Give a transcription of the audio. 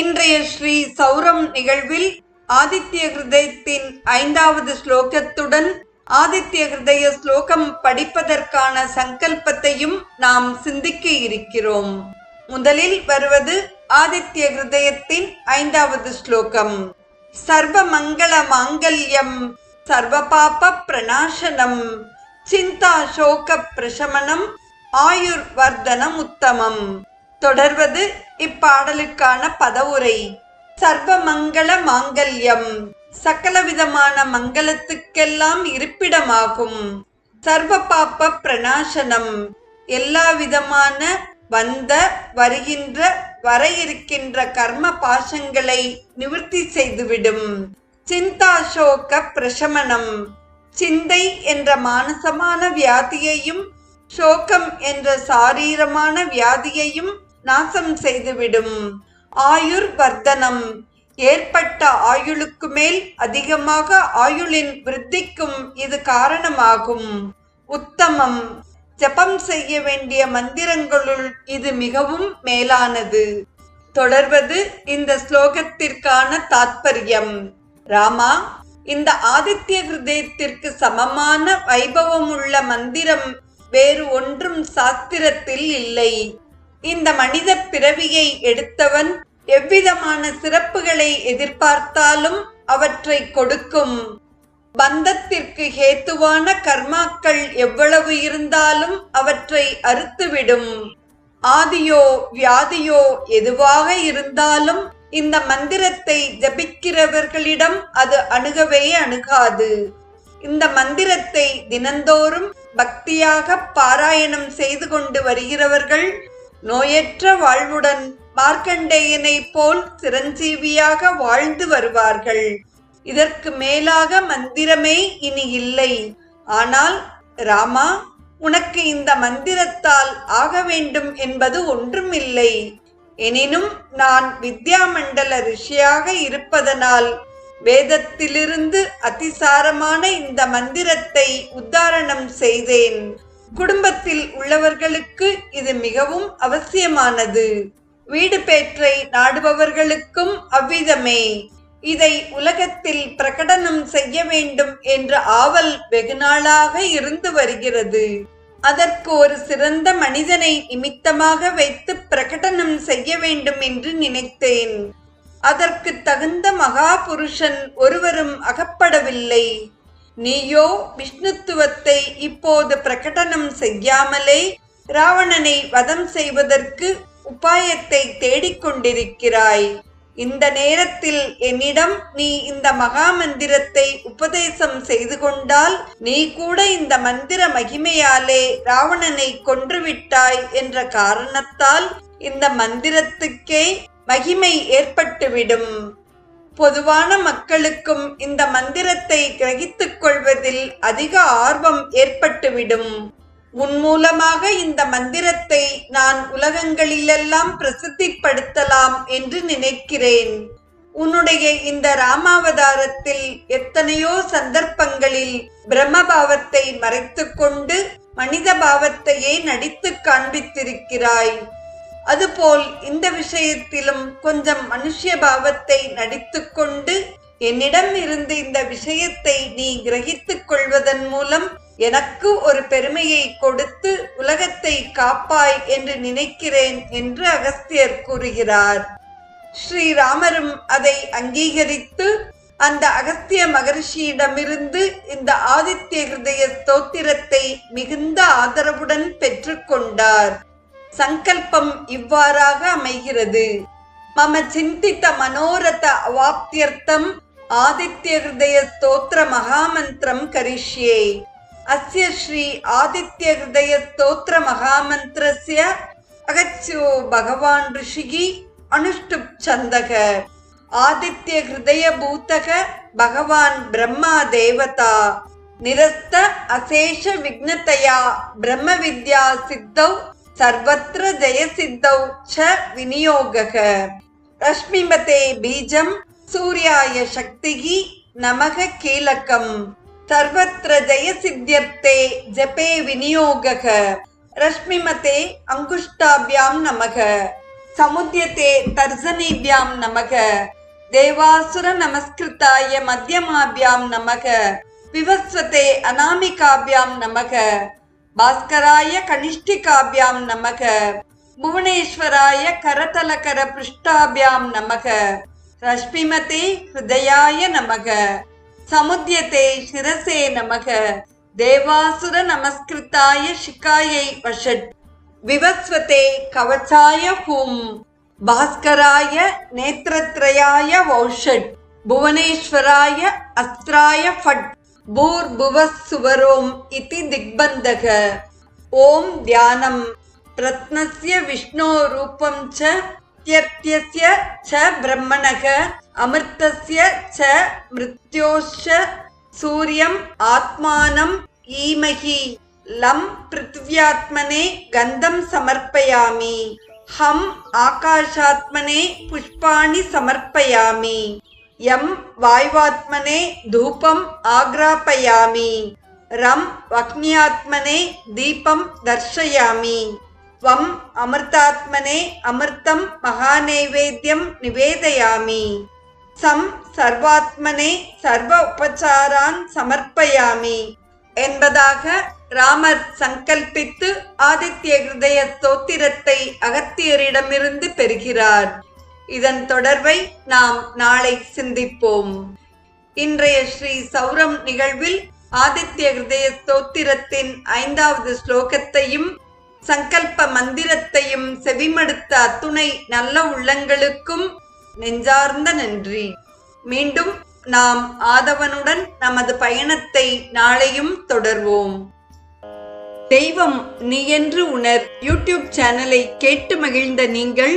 இன்றைய ஸ்ரீ சௌரம் நிகழ்வில் ஆதித்ய ஹிருதயத்தின் ஐந்தாவது ஸ்லோகத்துடன் ஆதித்ய ஹிருதய ஸ்லோகம் படிப்பதற்கான சங்கல்பத்தையும் நாம் சிந்திக்க இருக்கிறோம். முதலில் வருவது ஆதித்ய ஹிருதயத்தின் ஐந்தாவது ஸ்லோகம். சர்வ மங்கள மாங்கல்யம் சர்வ பாப பிரணாசனம் சிந்தா சோக பிரசமனம் ஆயுர் வர்தனம் உத்தமம். தொடர்வது இப்பாடலுக்கான பதவுரை. சர்வ மங்கள மாங்கல்யம். சகலவிதமான மங்களத்துக்கெல்லாம் இருப்பிடமாகும். சர்வ பாப்ப பிரணாசனம். எல்லா விதமான வந்த வருகின்ற வர இருக்கின்ற கர்ம பாசங்களை நிவர்த்தி செய்துவிடும். சிந்தாசோக பிரசமனம். சிந்தை என்ற மானசமான வியாதியையும் சோகம் என்ற சாரீரமான வியாதியையும் நாசம் செய்துவிடும். ஆயுர் வர்த்தனம் ஏற்பட்ட ஆயுளுக்கு மேல் அதிகமாக ஆயுளின் விருத்திக்கும் இது காரணமாகும். உத்தமம். ஜபம் செய்ய வேண்டிய மந்திரங்களுள் இது மிகவும் மேலானது. தொடர்வது இந்த ஸ்லோகத்திற்கான தாத்பரியம். ராமா இந்த ஆதித்ய ஹிருதயத்திற்கு சமமான வைபவம் உள்ள மந்திரம் வேறு ஒன்றும் சாஸ்திரத்தில் இல்லை. இந்த மனித பிறவியை எடுத்தவன் எவ்விதமான சிறப்புகளை எதிர்பார்த்தாலும் அவற்றை கொடுக்கும். பந்தத்திற்கு ஹேத்துவான கர்மாக்கள் எவ்வளவு இருந்தாலும் அவற்றை அறுத்துவிடும். ஆதியோ வியாதியோ எதுவாக இருந்தாலும் இந்த மந்திரத்தை ஜபிக்கிறவர்களிடம் அது அணுகவே அணுகாது. இந்த மந்திரத்தை தினந்தோறும் பக்தியாக பாராயணம் செய்து கொண்டு வருகிறவர்கள் நோயற்ற வாழ்வுடன் மார்க்கண்டேயனை போல் சிரஞ்சீவியாக வாழ்ந்து வருவார்கள். இதற்கு மேலாக மந்திரமே இனி இல்லை. ஆனால் ராமா உனக்கு இந்த மந்திரத்தால் ஆக வேண்டும் என்பது ஒன்றும் இல்லை எனினும் நான் வித்யாமண்டல ரிஷியாக இருப்பதனால் வேதத்திலிருந்து அதிசாரமான இந்த மந்திரத்தை உத்தாரணம் செய்தேன். குடும்பத்தில் உள்ளவர்களுக்கு இது மிகவும் அவசியமானது. வீடு பேற்றை நாடுபவர்களுக்கும் அவ்விதமே. இதை உலகத்தில் பிரகடனம் செய்ய வேண்டும் என்ற ஆவல் வெகுநாளாக இருந்து வருகிறது. அதற்கு ஒரு சிறந்த மனிதனை நிமித்தமாக வைத்து பிரகடனம் செய்ய வேண்டும் என்று நினைத்தேன். அதற்கு தகுந்த மகா புருஷன் ஒருவரும் அகப்படவில்லை. நீயோ விஷ்ணுத்துவத்தை இப்போது பிரகடனம் செய்யாமலே ராவணனை வதம் செய்வதற்கு உபாயத்தை தேடிக்கொண்டிருக்கிறாய். இந்த நேரத்தில் என்னிடம் நீ இந்த மகா மந்திரத்தை உபதேசம் செய்து கொண்டால் நீ கூட இந்த மந்திர மகிமையாலே ராவணனை கொன்றுவிட்டாய் என்ற காரணத்தால் இந்த மந்திரத்துக்கே மகிமை ஏற்பட்டுவிடும். பொதுவான மக்களுக்கும் இந்த மந்திரத்தை கிரகித்துக் கொள்வதில் அதிக ஆர்வம் ஏற்பட்டுவிடும். உன் மூலமாக இந்த மந்திரத்தை நான் உலகங்களிலெல்லாம் பிரசித்திப்படுத்தலாம் என்று நினைக்கிறேன். உன்னுடைய இந்த ராமாவதாரத்தில் எத்தனையோ சந்தர்ப்பங்களில் பிரம்மபாவத்தை மறைத்துக்கொண்டு மனித பாவத்தையே நடித்து காண்பித்திருக்கிறாய். அதுபோல் இந்த விஷயத்திலும் கொஞ்சம் மனுஷ்ய பாவத்தை நடித்துக்கொண்டு என்னிடம் இருந்து இந்த விஷயத்தை நீ கிரகித்துக் கொள்வதன் மூலம் எனக்கு ஒரு பெருமையை கொடுத்து உலகத்தை காப்பாய் என்று நினைக்கிறேன் என்று அகஸ்தியர் கூறுகிறார். ஸ்ரீராமரும் அதை அங்கீகரித்து அந்த அகஸ்திய மகரிஷியிடமிருந்து இந்த ஆதித்ய ஹிருதய ஸ்தோத்திரத்தை மிகுந்த ஆதரவுடன் பெற்றுக்கொண்டார் சங்கல்பம் இவ்வாறாக அமைகிறது. மம சிந்தித்த மனோரத அவாப்தியர்த்தம் ஆதித்ய ஹிருதய ஸ்தோத்திர மகாமந்திரம் கரிஷ்யே. அஸ்ய ஸ்ரீ ஆதித்ய ஹிருதய ஸ்தோத்திர மகாமந்திரஸ்ய அகத்யோ பகவான் ரிஷிகி அனுஷ்டுப் சந்தக. ஆதித்ய ஹிருதய பூத்தக பகவான் பிரம்மா தேவதா. நிரஸ்த அசேஷ விக்னதயா பிரம்ம வித்யா சித்தௌ சர்வத்திர ஜெயசித்தௌ ச விநியோகக. ரஷ்மிமதே பீஜம் சூர்யாய சக்திகி நமக கீலகம். சர்வத்திர ஜெயசித்தியர்த்தே ஜபே விநியோகக. ரஷ்மிமதே அங்குஷ்டாபியாம் நமக. சமுத்தியத்தே தர்சனிபியாம் நமக. தேவாசுர நமஸ்கிருத்தாய மத்தியமாபியாம் நமக. விவஸ்வத்தே அநாமிகாபியாம் நமக. பாஸ்கராய கனிஷ்டிகாபியாம் நமக புவனேஸ்வராய கரதலகர பிருஷ்டாபியாம் நமக ரஷ்மிமதே ஹிருதயாய நமக சமுத்தியதே சிரசே நமக தேவாசுர நமஸ்கிருத்தாய சிகாயை வஷட் விவஸ்வதே கவச்சாய ஹூம் பாஸ்கராய நேத்திரத்ரயாய வௌஷட் புவனேஸ்வராய அஸ்திராய ஃபட். भूर्भुवस्सुवरोम् इति दिग्बन्धः ॐ ध्यानं रत्नस्य विष्णोरूपं च त्यर्त्यस्य च ब्रह्मणः अमृतस्य च मृत्योश्च सूर्यम् आत्मानम् ईमहि लं पृथिव्यात्मने गन्धं समर्पयामि हम् आकाशात्मने पुष्पाणि समर्पयामि எம் வாய்வாத்மனே தூபம் ஆக்ராபயாமி ரம் வக்னியாத்மனே தீபம் தர்ஷயாமி ஸ்வம் அமிர்தாத்மனே அமிர்தம் மகாநைவேத்தியம் நிவேதயாமி சம் சர்வாத்மனே சர்வ உபச்சாரான் சமர்ப்பயாமி என்பதாக ராமர் சங்கல்பித்து ஆதித்ய ஹிருதய ஸ்தோத்திரத்தை அகத்தியரிடமிருந்து பெறுகிறார் இதன் தொடர்பை நாம் நாளை சிந்திப்போம். இன்றைய ஸ்ரீ சௌரம் நிகழ்வில் ஆதித்ய ஹிருதய ஸ்தோத்திரத்தின் ஐந்தாவது ஸ்லோகத்தையும் சங்கல்ப மந்திரத்தையும் செவிமடுத்த அத்துணை நல்ல உள்ளங்களுக்கும் நெஞ்சார்ந்த நன்றி. மீண்டும் நாம் ஆதவனுடன் நமது பயணத்தை நாளையும் தொடர்வோம். தெய்வம் நீ என்று உணர் யூடியூப் சேனலை கேட்டு மகிழ்ந்த நீங்கள்